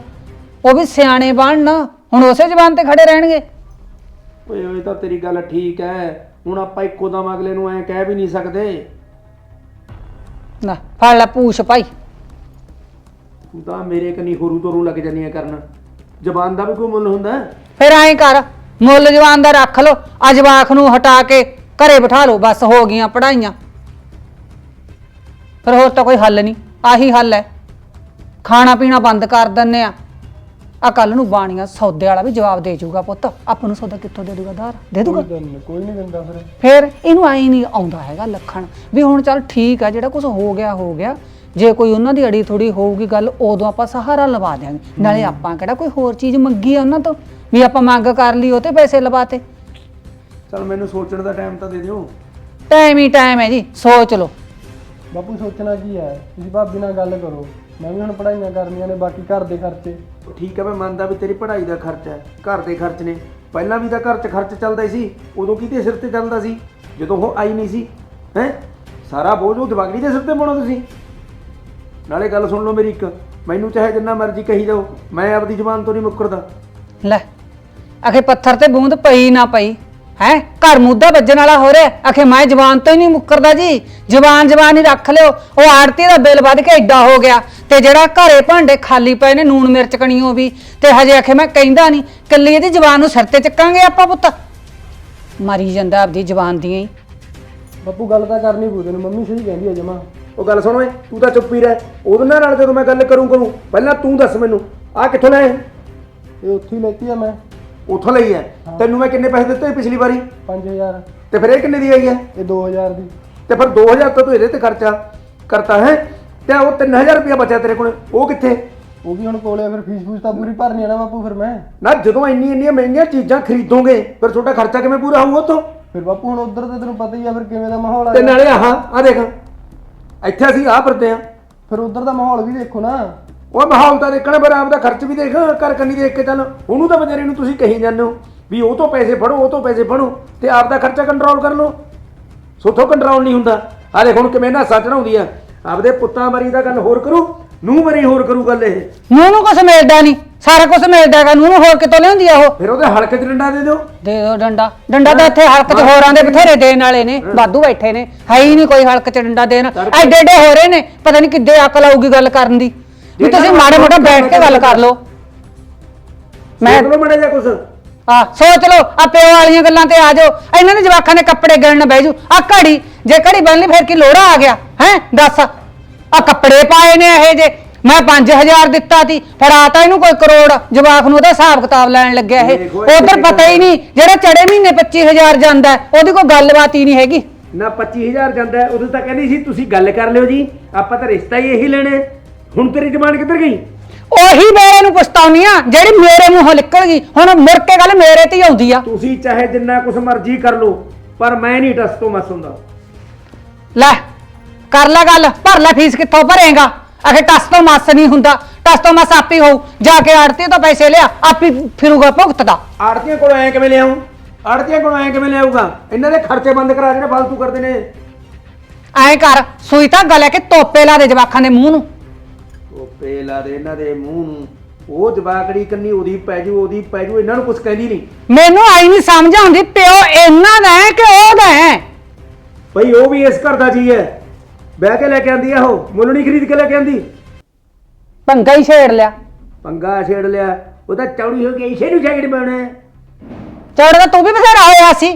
ਉਹ ਵੀ ਸਿਆਣੇ ਬਣਨ। ਹੁਣ ਉਸੇ ਜਵਾਨ ਤੇ ਖੜੇ ਰਹਿਣਗੇ। ਓਏ ਓਏ ਤਾਂ ਤੇਰੀ ਗੱਲ ਠੀਕ ਹੈ। ਹੁਣ ਆਪਾਂ ਇੱਕੋ ਦਮ ਅਗਲੇ ਨੂੰ ਐਂ ਕਹਿ ਵੀ ਨਹੀਂ ਸਕਦੇ। ਨਾ ਫੜ ਲੈ ਪੂਛ ਭਾਈ। ਤੂੰ ਤਾਂ ਮੇਰੇ ਕਨੀ ਹੋਰੂ ਤੋਰੂ ਲੱਗ ਜਾਂਦੀਆਂ ਕਰਨ। ਜ਼ਬਾਨ ਦਾ ਵੀ ਕੋਈ ਮੁੱਲ ਹੁੰਦਾ? ਹੈ? ਫਿਰ ਐਂ ਕਰ ਮੁੱਲ ਜਵਾਨ ਦਾ ਰੱਖ ਲਓ ਆ ਜਵਾਕ ਨੂੰ ਹਟਾ ਕੇ ਘਰੇ ਬਿਠਾ ਲਓ ਬਸ ਹੋ ਗਈਆਂ ਪੜਾਈਆਂ ਫਿਰ ਹੋਰ ਤਾਂ ਕੋਈ ਹੱਲ ਨਹੀਂ ਆਹੀ ਹੱਲ ਹੈ। ਖਾਣਾ ਪੀਣਾ ਬੰਦ ਕਰ ਦਿੰਨੇ ਆ। ਆ ਕੱਲ ਨੂੰ ਬਾਣੀਆਂ ਸੌਦੇ ਵਾਲਾ ਵੀ ਜਵਾਬ ਦੇ ਜਾਊਗਾ ਪੁੱਤ। ਆਪਾਂ ਨੂੰ ਸੌਦਾ ਕਿੱਥੋਂ ਦੇ ਦੂਗਾ ਧਾਰ ਦੇ ਦੂਗਾ? ਕੋਈ ਨਹੀਂ ਦਿੰਦਾ ਫਿਰ। ਫਿਰ ਇਹਨੂੰ ਆਈ ਨਹੀਂ ਆਉਂਦਾ ਹੈਗਾ ਲੱਖਣ ਵੀ ਹੁਣ ਚੱਲ ਠੀਕ ਆ ਜਿਹੜਾ ਕੁਝ ਹੋ ਗਿਆ ਹੋ ਗਿਆ। ਜੇ ਕੋਈ ਉਹਨਾਂ ਦੀ ਅੜੀ ਥੋੜੀ ਹੋਊਗੀ ਗੱਲ ਉਦੋਂ ਆਪਾਂ ਸਹਾਰਾ ਲਵਾ ਦਿਆਂਗੇ। ਨਾਲੇ ਆਪਾਂ ਕਿਹੜਾ ਕੋਈ ਹੋਰ ਚੀਜ਼ ਮੰਗੀ ਆ ਉਹਨਾਂ ਤੋਂ? ਵੀ ਆਪਾਂ ਮੰਗ ਕਰ ਲਈ ਉਹ ਤੇ ਪੈਸੇ ਲਵਾਤੇ ਚੱਲ ਮੈਨੂੰ ਸੋਚਣ ਦਾ ਟਾਈਮ ਤਾਂ ਦੇ ਦਿਓ। ਟਾਈਮ ਹੀ ਟਾਈਮ ਹੈ ਜੀ ਸੋਚ ਲਓ। ਬਾਪੂ ਸੋਚਣਾ ਕੀ ਹੈ? ਤੁਸੀਂ ਭਾਬੀ ਨਾਲ ਗੱਲ ਕਰੋ। ਮੈਂ ਵੀ ਹੁਣ ਪੜ੍ਹਾਈਆਂ ਕਰਨੀਆਂ ਨੇ ਬਾਕੀ ਘਰ ਦੇ ਖਰਚੇ। ਉਹ ਠੀਕ ਹੈ ਮੈਂ ਮੰਨਦਾ ਵੀ ਤੇਰੀ ਪੜ੍ਹਾਈ ਦਾ ਖਰਚਾ ਹੈ, ਘਰ ਦੇ ਖਰਚ ਨੇ। ਪਹਿਲਾਂ ਵੀ ਤਾਂ ਘਰ 'ਚ ਖਰਚ ਚੱਲਦਾ ਸੀ, ਉਦੋਂ ਕਿਹਦੇ ਸਿਰ ਤੇ ਚੱਲਦਾ ਸੀ? ਜਦੋਂ ਉਹ ਆਈ ਨਹੀਂ ਸੀ, ਹੈ? ਸਾਰਾ ਬੋਝ ਉਹ ਦਿਵਾਗੜੀ ਦੇ ਸਿਰ ਤੇ ਪਾਉਣਾ ਤੁਸੀਂ। ਨਾਲੇ ਗੱਲ ਸੁਣ ਲਓ ਮੇਰੀ ਇੱਕ, ਮੈਨੂੰ ਚਾਹੇ ਜਿੰਨਾ ਮਰਜ਼ੀ ਕਹੀ ਜਾਓ, ਮੈਂ ਆਪਦੀ ਜ਼ੁਬਾਨ ਤੋਂ ਨਹੀਂ ਮੁੱਕਰਦਾ। ਲੈ, ਅਖੇ ਪੱਥਰ ਤੇ ਬੂੰਦ ਪਈ ਨਾ ਪਈ, ਹੈ? ਘਰ ਮੁੱਦਾ ਵੱਜਣ ਵਾਲਾ ਹੋ ਰਿਹਾ, ਅਖੇ ਮੈਂ ਜਵਾਨ ਤੋਂ ਹੀ ਨਹੀਂ ਮੁੱਕਰਦਾ ਜੀ। ਜਵਾਨ ਜਵਾਨ ਹੀ ਰੱਖ ਲਿਓ, ਉਹ ਆੜਤੀ ਦਾ ਬਿੱਲ ਵੱਧ ਕੇ ਐਡਾ ਹੋ ਗਿਆ। ਤੇ ਜਿਹੜਾ ਘਰੇ ਭਾਂਡੇ ਖਾਲੀ ਪਏ ਨੇ ਨੂਣ ਮਿਰਚ ਕਣੀਓ ਵੀ ਤੇ ਹਜੇ ਅਖੇ ਮੈਂ ਕਹਿੰਦਾ ਨਹੀਂ ਕੱਲੀ ਇਹਦੀ ਜਵਾਨ ਨੂੰ ਸਿਰ ਤੇ ਚੱਕਾਂਗੇ ਆਪਾਂ ਪੁੱਤ? ਮਰੀ ਜਾਂਦਾ ਆਪਦੀ ਜਵਾਨ ਦੀਆਂ ਹੀ। ਬਾਪੂ ਗੱਲ ਤਾਂ ਕਰਨੀ ਪਊ ਤੈਨੂੰ ਮੰਮੀ ਸਹੀ ਕਹਿੰਦੀ ਹੈ ਜਮਾ। ਉਹ ਗੱਲ ਸੁਣ ਓਏ ਤੂੰ ਤਾਂ ਚੁੱਪ ਹੀ ਰਹਿ। ਉਹਦੇ ਨਾਲ ਜਦੋਂ ਮੈਂ ਗੱਲ ਕਰੂੰ ਕਰੂੰ ਪਹਿਲਾਂ ਤੂੰ ਦੱਸ ਮੈਨੂੰ ਆਹ ਕਿੱਥੋਂ ਲਿਆ ਇਹ ਉੱਥੇ ਹੀ ਲੈਤੀ ਆ ਮੈਂ। ਉੱਥੋਂ ਲਈ ਹੈ? ਤੈਨੂੰ ਮੈਂ ਕਿੰਨੇ ਪੈਸੇ ਦਿੱਤੇ ਪਿਛਲੀ ਵਾਰੀ? 5000 ਤੇ ਫਿਰ ਇਹ ਕਿੰਨੇ ਦੀ ਆਈ ਹੈ? ਇਹ 2000 ਦੀ। ਤੇ ਫਿਰ 2000 ਤਾਂ ਤੂੰ ਇਹਦੇ ਤੇ ਖਰਚਾ ਕਰਤਾ ਹੈ? ਤੇ ਉਹ 3000 ਰੁਪਇਆ ਬਚਿਆ ਤੇਰੇ ਕੋਲ। ਉਹ ਕਿੱਥੇ? ਉਹ ਵੀ ਹੁਣ ਕੋਲੇ ਆ, ਫਿਰ ਫੀਸ ਫੂਸ ਤਾਂ ਪੂਰੀ ਭਰਨੀ ਆ ਨਾ ਬਾਪੂ ਫਿਰ ਮੈਂ। ਨਾ ਜਦੋਂ ਇੰਨੀ ਇੰਨੀਆਂ ਮਹਿੰਗੀਆਂ ਚੀਜ਼ਾਂ ਖਰੀਦੋਗੇ ਫਿਰ ਤੁਹਾਡਾ ਖਰਚਾ ਕਿਵੇਂ ਪੂਰਾ ਹੋਊਗਾ ਉੱਥੋਂ? ਫਿਰ ਬਾਪੂ ਹੁਣ ਉਧਰ ਤਾਂ ਤੈਨੂੰ ਪਤਾ ਹੀ ਆ ਫਿਰ ਕਿਵੇਂ ਦਾ ਮਾਹੌਲ ਆ ਤੇ ਨਾਲੇ ਆਹ ਆ ਦੇਖ। ਇੱਥੇ ਅਸੀਂ ਆਹ ਫਿਰਦੇ ਆ ਫਿਰ ਉਧਰ ਦਾ ਮਾਹੌਲ ਵੀ ਦੇਖੋ ਨਾ। ਉਹ ਮਾਹੌਲ ਤਾਂ ਦੇਖਣਾ ਪਰ ਆਪ ਦਾ ਖਰਚ ਵੀ ਦੇਖ ਕਰ ਕੰਨੀ ਦੇਖ ਕੇ ਚੱਲ। ਉਹਨੂੰ ਤਾਂ ਵਿਚਾਰੇ ਨੂੰ ਤੁਸੀਂ ਕਹੀ ਜਾਂਦੇ ਹੋ ਵੀ ਉਹ ਤੋਂ ਪੈਸੇ ਫੜੋ ਉਹ ਤੋਂ ਪੈਸੇ ਫੜੋ ਤੇ ਆਪ ਦਾ ਖਰਚਾ ਕੰਟਰੋਲ ਕਰ ਲਓ। ਸੋਥੋਂ ਕੰਟਰੋਲ ਨਹੀਂ ਹੁੰਦਾ। ਆ ਦੇਖ ਹੁਣ ਕਿਵੇਂ ਨਾ ਚੜਾਉਂਦੀ ਆ। ਆਪਦੇ ਪੁੱਤਾਂ ਮਰੀ ਦਾ ਗੱਲ ਹੋਰ ਕਰੂ ਨੂੰ ਮਰੀ ਹੋਰ ਕਰੂ ਗੱਲ ਇਹ। ਨੂੰ ਨੂੰ ਕੁਛ ਮਿਲਦਾ ਨਹੀਂ ਸਾਰਾ ਕੁਝ ਮਿਲਦਾ ਹੈਗਾ ਨੂੰ ਨੂੰ ਹੋਰ ਕਿਤੋਂ ਲਿਆਉਂਦੀ ਆ ਉਹ? ਫਿਰ ਉਹਦੇ ਹਲਕੇ 'ਚ ਡੰਡਾ ਦੇ ਦਿਓ। ਦੇ ਦੋ ਡੰਡਾ। ਡੰਡਾ ਤਾਂ ਇੱਥੇ ਹਲਕ 'ਚ ਹੋਰਾਂ ਦੇ ਬਥੇਰੇ ਦੇਣ ਵਾਲੇ ਨੇ ਵਾਧੂ ਬੈਠੇ ਨੇ ਹੈ ਹੀ ਨਹੀਂ ਕੋਈ ਹਲਕ 'ਚ ਡੰਡਾ ਦੇਣ। ਐਡੇ ਐਡੇ ਹੋ ਰਹੇ ਨੇ ਪਤਾ ਨਹੀਂ ਕਿੱਦੇ ਅਕਲ ਆਊਗੀ ਗੱਲ ਕਰਨ ਦੀ। ਵੀ ਤੁਸੀਂ ਮਾੜੇ ਮੋਟਾ ਬੈਠ ਕੇ ਗੱਲ ਕਰ ਲਓ। ਮੈਂ ਮੈਂ ਮੜਾ ਜਾ ਕੁਛ। ਆ ਸੋਚ ਲਓ ਆ ਪਿਓ ਵਾਲੀਆਂ ਗੱਲਾਂ ਤੇ ਆ ਜਾਓ। ਇਹਨਾਂ ਦੇ ਜਵਾਕਾਂ ਨੇ ਕੱਪੜੇ ਗਿਣਨ ਬਹਿ ਜੂ ਆ ਘੜੀ ਜੇ ਘੜੀ ਬਣ ਲਈ ਫਿਰ ਕੀ ਲੋੜਾ ਆ ਗਿਆ? ਹੈ? ਦੱਸ। ਆ ਕੱਪੜੇ ਪਾਏ ਨੇ ਇਹ ਜੇ ਮੈਂ 5000 ਦਿੱਤਾ ਸੀ। ਫੜਾਤਾ ਇਹਨੂੰ ਕੋਈ ਕਰੋੜ ਜਵਾਕ ਨੂੰ ਉਹਦਾ ਹਿਸਾਬ ਕਿਤਾਬ ਲੈਣ ਲੱਗਿਆ ਇਹ। ਉਧਰ ਪਤਾ ਹੀ ਨਹੀਂ ਜਿਹੜਾ ਚੜੇ ਮਹੀਨੇ 25000 ਜਾਂਦਾ ਹੈ, ਉਹਦੀ ਕੋਈ ਗੱਲਬਾਤ ਹੀ ਨਹੀਂ ਹੈਗੀ। ਨਾ 25000 ਜਾਂਦਾ ਹੈ, ਉਦੋਂ ਤਾਂ ਕਹਿੰਦੀ ਸੀ ਤੁਸੀਂ ਗੱਲ ਕਰ ਲਿਓ ਜੀ ਆਪਾਂ ਤਾਂ ਰਿਸ਼ਤਾ ਹੀ ਇਹੀ ਲੈਣਾ ਹੈ। ਹੁਣ ਤੇਰੀ ਜ਼ਬਾਨ ਕਿੱਧਰ ਗਈ? ਉਹੀ ਮੇਰੇ ਨੂੰ ਪਛਤਾਉਣੀ ਆ ਜਿਹੜੀ ਮੇਰੇ ਮੂੰਹੋਂ ਨਿਕਲ ਗਈ। ਹੁਣ ਮੁੜ ਕੇ ਗੱਲ ਮੇਰੇ ਤੇ ਹੀ ਆਉਂਦੀ ਆ। ਤੁਸੀਂ ਚਾਹੇ ਜਿੰਨਾ ਕੁਛ ਮਰਜ਼ੀ ਕਰ ਲਓ ਪਰ ਮੈਂ ਨਹੀਂ ਟਸ ਤੋਂ ਮਸ ਹੁੰਦਾ। ਲੈ ਕਰ ਲੈ ਗੱਲ ਭਰ ਲੈ ਫੀਸ ਕਿੱਥੋਂ ਭਰੇਗਾ? ਅਖੇ ਟਸ ਤੋਂ ਮਸ ਨਹੀਂ ਹੁੰਦਾ ਟਸ ਤੋਂ ਮਸ ਆਪੀ ਹੋਊ। ਜਾ ਕੇ ਆੜਤੀ ਤੋਂ ਪੈਸੇ ਲਿਆ ਆਪੀ ਫਿਰੂਗਾ ਭੁਗਤਦਾ। ਆੜਤੀਆਂ ਕੋਲੋਂ ਐ ਕਿਵੇਂ ਲਿਆਉਂ ਆੜਤੀਆਂ ਕੋਲੋਂ ਐ ਕਿਵੇਂ ਲਿਆਊਗਾ? ਇਹਨਾਂ ਦੇ ਖਰਚੇ ਬੰਦ ਕਰਾ ਜਿਹੜੇ ਫालतू ਕਰਦੇ ਨੇ। ਐਂ ਕਰ ਸੂਈ ਤਾਂ ਗਲੇ ਕੇ ਤੋਪੇ ਲਾ ਦੇ ਜਵਾਖਾਂ ਦੇ ਮੂੰਹ ਨੂੰ। ਉਹ ਪੇਲਾ ਦੇ ਇਹਨਾਂ ਦੇ ਮੂੰਹ ਨੂੰ। ਉਹ ਜਵਾਕੜੀ ਕੰਨੀ ਉਹਦੀ ਪੈ ਜੂ ਉਹਦੀ ਪੈ ਜੂ ਇਹਨਾਂ ਨੂੰ ਕੁਝ ਕਹਿੰਦੀ ਨਹੀਂ। ਮੈਨੂੰ ਆਈ ਨਹੀਂ ਸਮਝ ਆਉਂਦੀ ਪਿਓ ਇਹਨਾਂ ਦਾ ਹੈ ਕਿ ਉਹਦਾ ਹੈ? ਭਈ ਉਹ ਵੀ ਇਸ ਘਰ ਦਾ ਜੀ ਹੈ। ਬਹਿ ਕੇ ਲੈ ਕੇ ਆਂਦੀ ਆ ਉਹ ਮੁੱਲ ਨਹੀਂ ਖਰੀਦ ਕੇ ਲੈ ਕੇ ਆਂਦੀ। ਪੰਗਾ ਹੀ ਛੇੜ ਲਿਆ। ਪੰਗਾ ਛੇੜ ਲਿਆ। ਉਹ ਤਾਂ ਚੌੜੀ ਹੋ ਗਈ ਇਸੇ ਨੂੰ ਜੈਕਟ ਪਾਉਣਾ ਹੈ। ਚੌੜਾ ਤਾਂ ਤੂੰ ਵੀ ਬਥੇਰਾ ਹੋਇਆ ਸੀ।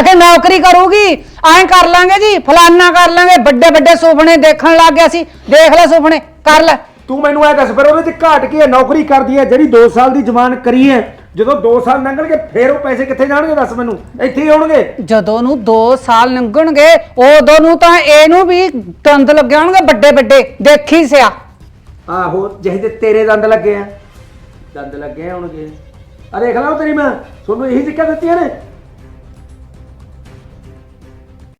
ਅਖੇ ਨੌਕਰੀ ਕਰੂਗੀ ਐਂ ਕਰ ਲਾਂਗੇ ਜੀ ਫਲਾਨਾ ਕਰ ਲਾਂਗੇ ਵੱਡੇ ਵੱਡੇ ਸੁਪਨੇ ਦੇਖਣ ਲੱਗ ਗਿਆ ਸੀ। ਦੇਖ ਲੈ ਸੁਪਨੇ ਕਰ ਲੈ। ਤੂੰ ਮੈਨੂੰ ਐ ਦੱਸ ਫਿਰ ਉਹਦੇ ਚ ਘਾਟ ਕੀ ਹੈ? ਨੌਕਰੀ ਕਰਦੀ ਹੈ ਜਿਹੜੀ 2 ਸਾਲ ਦੀ ਜਵਾਨ ਕਰੀ ਹੈ। ਜਦੋਂ 2 ਸਾਲ ਲੰਘਣਗੇ ਫੇਰ ਉਹ ਪੈਸੇ ਕਿੱਥੇ ਜਾਣਗੇ ਦੱਸ ਮੈਨੂੰ? ਇੱਥੇ ਹੀ ਆਉਣਗੇ ਜਦੋਂ ਨੂੰ 2 ਸਾਲ ਲੰਘਣਗੇ ਉਦੋਂ ਨੂੰ ਤਾਂ ਇਹਨੂੰ ਵੀ ਦੰਦ ਲੱਗੇ ਹੋਣਗੇ ਵੱਡੇ ਵੱਡੇ। ਦੇਖੀ ਸਿਆ। ਆਹੋ ਜਿਹੇ ਤੇ ਤੇਰੇ ਦੰਦ ਲੱਗੇ ਆ। ਦੰਦ ਲੱਗੇ ਹੋਣਗੇ। ਆ ਦੇਖ ਲਾ ਉਹ ਤੇਰੀ ਮਾਂ। ਤੁਹਾਨੂੰ ਇਹੀ ਸਿੱਕਾ ਦਿੱਤੀਆਂ ਨੇ?